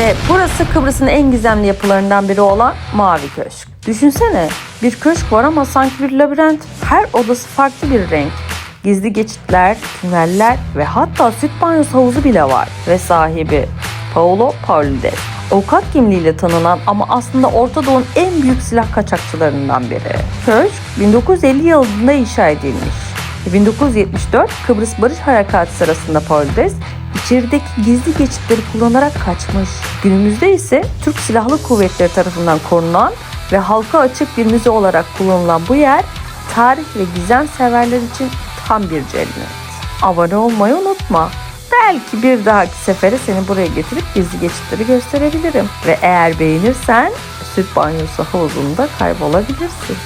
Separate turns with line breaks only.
Ve burası Kıbrıs'ın en gizemli yapılarından biri olan Mavi Köşk. Düşünsene bir köşk var ama sanki bir labirent. Her odası farklı bir renk. Gizli geçitler, tüneller ve hatta süt banyosu havuzu bile var. Ve sahibi Paolo Paulides. Avukat kimliğiyle tanınan ama aslında Orta Doğu'nun en büyük silah kaçakçılarından biri. Köşk 1950 yılında inşa edilmiş. 1974 Kıbrıs Barış Harekatı sırasında Paulides içerideki gizli geçitleri kullanarak kaçmış. Günümüzde ise Türk Silahlı Kuvvetleri tarafından korunan ve halka açık bir müze olarak kullanılan bu yer tarih ve gizem severler için tam bir cennet. Abone olmayı unutma. Belki bir dahaki sefere seni buraya getirip gizli geçitleri gösterebilirim. Ve eğer beğenirsen süt banyosu havuzunda kaybolabilirsin.